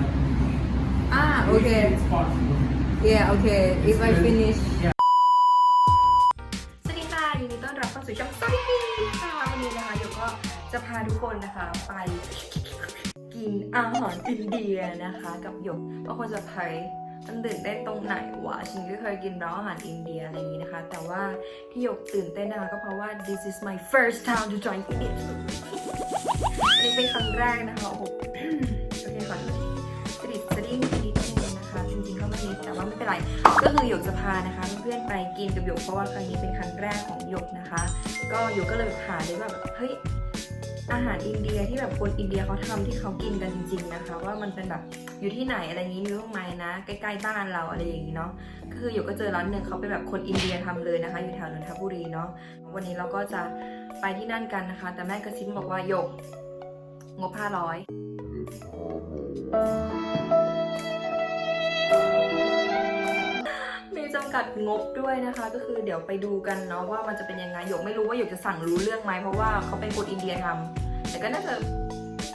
one. Ah, If okay. It's possible. Yeah, okay. If I finish. สวัสดีค่ะยินดีต้อนรับเข้าสู่ช่องซอยปีค่ะวันนี้นะคะเดี๋ยวก็จะพาทุกคนนะคะไปกินอาหารอินเดียนะคะ กับหยกบางคนจะไทยมันตื่นเต้นตรงไหนวะฉันก็เคยกินร้านอาหารอินเดียอะไรอย่างนี้นะคะ แต่ว่าที่หยกตื่นเต้นนะคะก็เพราะว่า this is my first time to try India อันนี้เป็นครั้งแรกนะคะโอ้โห แต่ว่าไม่เป็นไรก็คือหยกจะพานะคะเพื่อนไปกินกับหยกเพราะว่าครั้งนี้เป็นครั้งแรกของหยกนะคะ ก็หยกก็เลยหาเลยว่าแบบเฮ้ยอาหารอินเดียที่แบบคนอินเดียเขาทำที่เขากินกันจริง ๆนะคะ ว่ามันเป็นแบบอยู่ที่ไหนอะไรอย่างนี้มีบ้างไหมนะ ใกล้ๆบ้านเราอะไรอย่างนี้เนาะก็คือหยกก็เจอร้านหนึ่งเขาเป็นแบบคนอินเดียทำเลยนะคะ อยู่แถวนนทบุรีเนาะวันนี้เราก็จะไปที่นั่นกันนะคะ แต่แม่กระซิบบอกว่าหยกงบ500มีจำ กัดงบด้วยนะคะ ก็คือเดี๋ยวไปดูกันเนาะว่ามันจะเป็นยังไงหยกไม่รู้ว่าหยกจะสั่งรู้เรื่องไหมเพราะว่าเขาเป็นคนอินเดียทำแต่ก็น่าจะ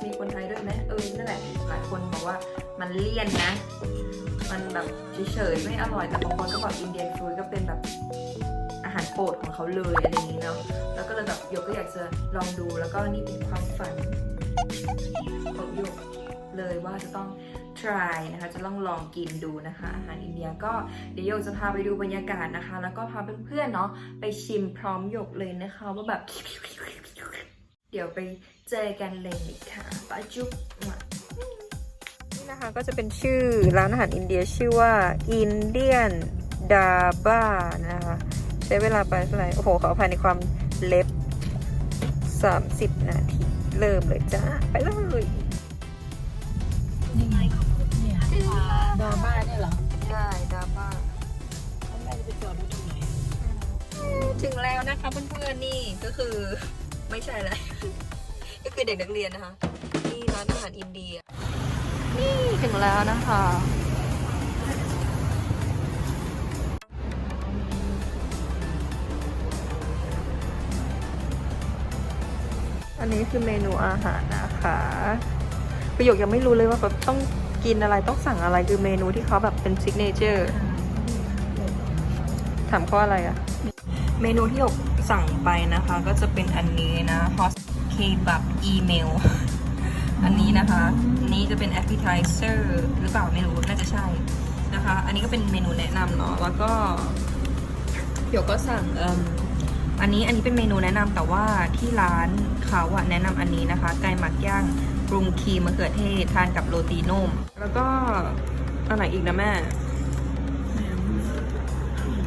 มีคนไทยด้วยไหมเออนั่นแหละหลายคนบอกว่ามันเลี่ยนนะ มันแบบเฉยๆไม่อร่อยแต่บางคนก็แบบอินเดียนฟู้ดก็เป็นแบบอาหารโปรดของเขาเลยอะไรอย่างนี้เนาะแล้วก็เลยแบบหยกก็อยากจะลองดูแล้วก็นี่เป็นความฝันของหยกเลยว่าจะต้อง try นะคะ จะต้องลองกินดูนะคะ อาหารอินเดียก็เดี๋ยวโยกจะพาไปดูบรรยากาศนะคะ แล้วก็พาเพื่อนๆเนาะไปชิมพร้อมหยกเลยนะคะว่าแบบ เดี๋ยวไปเจอกันเลยค่ะปาจุ๊บนี่นะคะก็จะเป็นชื่อร้านอาหารอินเดียชื่อว่า Indian Daba นะคะ ใช้เวลาไปเท่าไหร่ โอ้โหขออภัยในความเล็บ 30 นาที เริ่มเลยจ้า ไปเลย ถึงแล้วนะคะเพื่อนๆนี่ก็คือไม่ใช่แล้วก็คือเด็กนักเรียนนะคะนี่ร้านอาหารอินเดีย นี่ถึงแล้วนะคะอันนี้คือเมนูอาหารนะคะ ประโยคยังไม่รู้เลยว่าแบบต้องกินอะไรต้องสั่งอะไรคือเมนูที่เขาแบบเป็นซิกเนเจอร์ ถามข้ออะไรอะ เมนูที่หยกสั่งไปนะคะ ก็จะเป็นอันนี้นะ hot kebab email อันนี้นะคะ นี้จะเป็น appetizer หรือเปล่าไม่รู้น่าจะใช่นะคะ อันนี้ก็เป็นเมนูแนะนำเนาะแล้วก็หยกก็สั่งเอ่มอันนี้อันนี้เป็นเมนูแนะนำแต่ว่าที่ร้านเขาอะแนะนำอันนี้นะคะ ไก่หมักย่างปรุงครีมมะเขือเทศทานกับโรตีนุ่ม แล้วก็อันไหนอีกนะแม่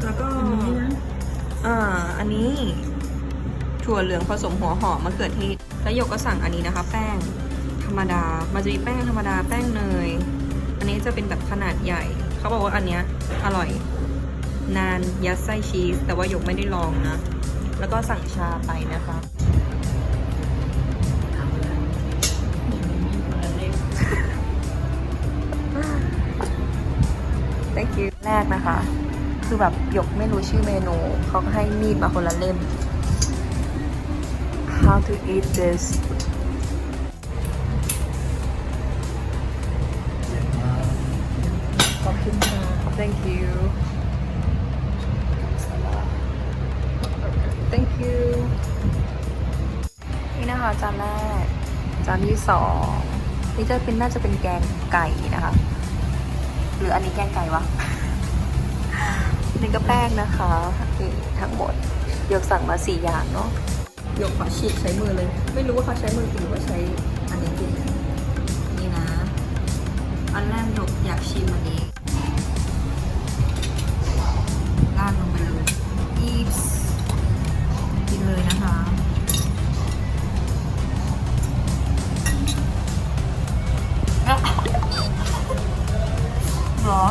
แล้วก็ อันนี้นะอ่า อันนี้ ถั่วเหลืองผสมหัวหอมมะเขือเทศ แล้วหยก็สั่งอันนี้นะคะ แป้งธรรมดา มันจะมีแป้งธรรมดาแป้งเนย อันนี้จะเป็นแบบขนาดใหญ่ เขาบอกว่าอันเนี้ยอร่อย นานยัดไส้ชีส แต่ว่าหยกไม่ได้ลองนะ แล้วก็สั่งชาไปนะคะแรกนะคะ คือแบบหยกไม่รู้ชื่อเมนู เขาก็ให้มีดมาคนละเล่ม how to eat this ขอบคุณค่ะ thank you thank you นี่นะคะจานแรก จานที่สองนี่จะเป็นน่าจะเป็นแกงไก่นะคะ หรืออันนี้แกงไก่วะ นี่ก็แป้งนะคะนี่ทั้งหมดยกสั่งมาสี่อย่างเนาะยกขอฉีกใช้มือเลย ไม่รู้ว่าเขาใช้มือจริงหรือว่าใช้อันนี้จริงนี่นะ อันแรกยกอยากชิมอันนี้ราดลงไปเลยอีฟกินเลยนะคะหรอ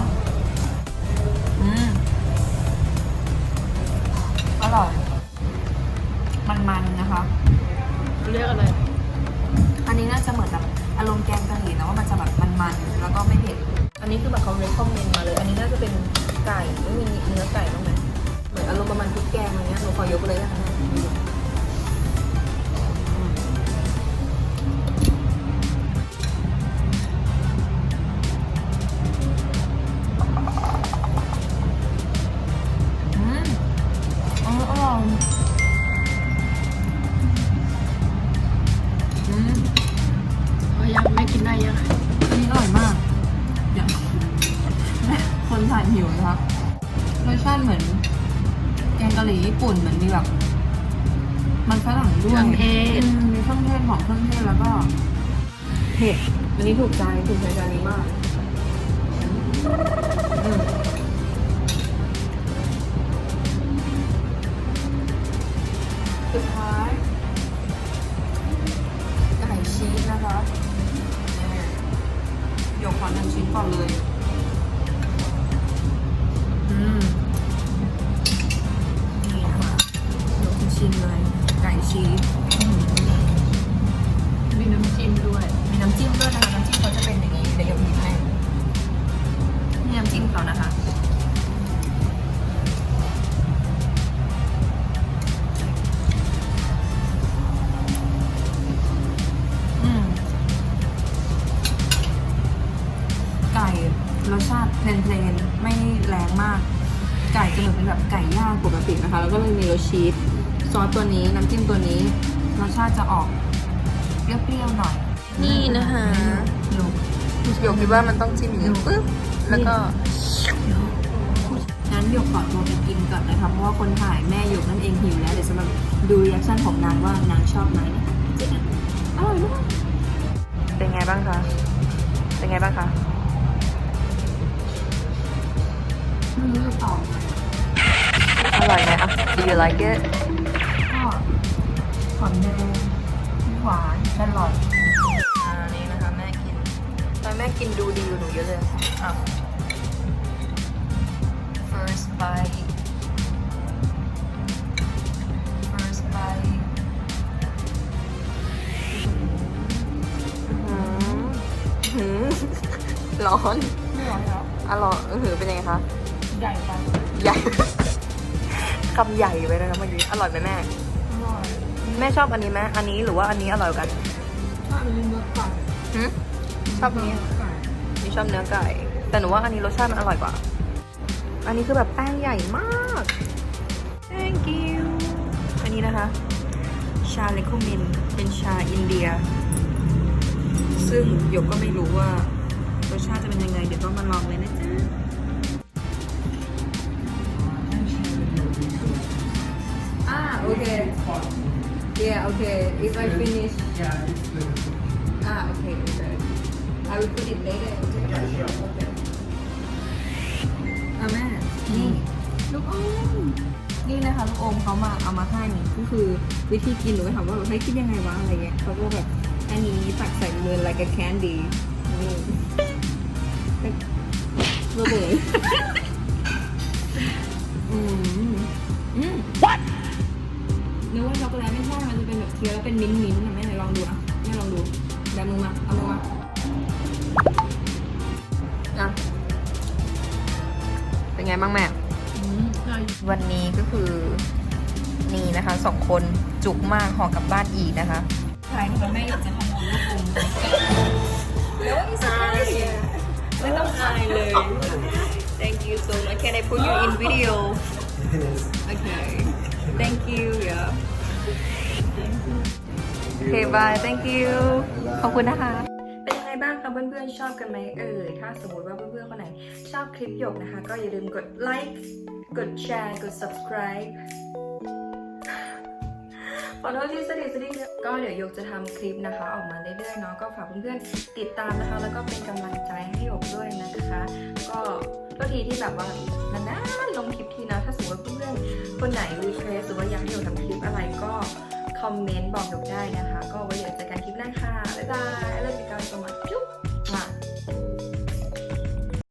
งกะหรี่ญี่ปุ่นเหมือนมีแบบ มันฝรั่งด้เควยรื่องเทศ อืมมีเครื่องเทศของเครื่องเทศแล้วก็เผ็ดอันนี้ถูกใจถูกใจจานนี้มากอืมสุดท้ายไก่ชีสนะคะนี่เดี๋ยวขอหนึ่งชิ้นก่อนเลย มีน้ำจิ้มด้วย มีน้ำจิ้มด้วยนะคะ น้ำจิ้มเขาจะเป็นอย่างนี้ เดี๋ยวยกหยิบให้นี่น้ำจิ้มเขานะคะอืมไก่รสชาติเพลนๆไม่แรงมาก ไก่จะเหมือนเป็นแบบไก่ย่างปกตินะคะ แล้วก็เลยมีรสชีส ซอสตัวนี้น้ำจิ้มตัวนี้รสชาติจะออกเปรี้ยวๆหน่อยนี่นะคะดูหยกคิดว่ามันต้องจิ้มอย่างนี้ปึ๊บแล้วก็งั้นหยกขอตัวไปกินก่อนนะคะเพราะว่าคนถ่ายแม่หยกนั่นเองหิวแล้วเดี๋ยวจะมาดูรีแอคชั่นของนางว่านางชอบไหมนะคะเจ๊นะอร่อยมากเป็นไงบ้างคะเป็นไงบ้างคะไม่รู้จะตอบไงอร่อยไหมอะ Do you like it ก็ หอมแดงหวานแครอทอ่านี่นะคะแม่กินตอนแม่กินดูดีกว่าหนูเยอะเลยอะ first bite first bite อื้อหือร้อนไม่ร้อนแล้วอร่อยเออหือเป็นยังไงคะ ใหญ่ไป ใหญ่ คำใหญ่ไปนะคะเมื่อกี้อร่อยไหมแม่อร่อย แม่ชอบอันนี้ไหมอันนี้หรือว่าอันนี้อร่อยกว่ากันถ้าเป็นเนื้อไก่หืชอบอันนี้เนื้อไก่นี่ชอบเนื้อไก่ แต่หนูว่าอันนี้รสชาติมันอร่อยกว่า อันนี้คือแบบแป้งใหญ่มาก thank you อันนี้นะคะ ชาเลคุมิน เป็นชาอินเดีย ซึ่งหยกก็ไม่รู้ว่ารสชาติจะเป็นยังไง เดี๋ยวต้องมาลองเลยนะจ๊ะอ่าโอเค yeah okay if I finish ah okay okay I will put it later okay okay อะแม่นี่ลูกอมนี่นะคะลูกอมเขามาเอามาให้ก็คือวิธีกินหนูก็ถามว่าแบบให้คิดยังไงวะอะไรเงี้ยเขาก็แบบอันนี้ตักใส่มือ like a candy นี่ ระเบิด คี้ยวแล้วเป็นมิ้นท์มิ้นท์นะแม่ไหนลองดูอะแม่ลองดูแบมือมาเอามือมาอะเป็นไงบ้างแม่ อืมใช่วันนี้ก็คือนี่นะคะสองคนจุกมากห่อกลับบ้านอีกนะคะใช่นะคะแม่อยากจะทำบุญลูกอมแล้วอีสานไม่ต้องอายเลย thank you so much can I put you in video okay thank you yeah okay bye thank you ขอบคุณนะคะ เป็นยังไงบ้างคะเพื่อนๆ ชอบกันไหมเอ่ยถ้าสมมติว่าเพื่อนๆ คนไหน ชอบคลิปหยกนะคะ ก็อย่าลืมกดไลค์กดแชร์กด subscribe ขอโทษที่สะดิดสะดิดก็เดี๋ยวหยกจะทำคลิปนะคะ ออกมาเรื่อยๆเนาะก็ฝากเพื่อนๆ ติดตามนะคะ แล้วก็เป็นกำลังใจให้หยกด้วยนะคะ ก็ก็ทีที่แบบว่านานๆลงคลิปทีนะ ถ้าสมมติว่าเพื่อนๆ คนไหนรีเควสหรือว่าอยากให้หยกทำคลิปอะไรก็ คอมเมนต์บอกหยกได้นะคะ ก็ไว้เดี๋ยวเจอกันคลิปหน้าค่ะ บ๊ายบาย I love you guys so much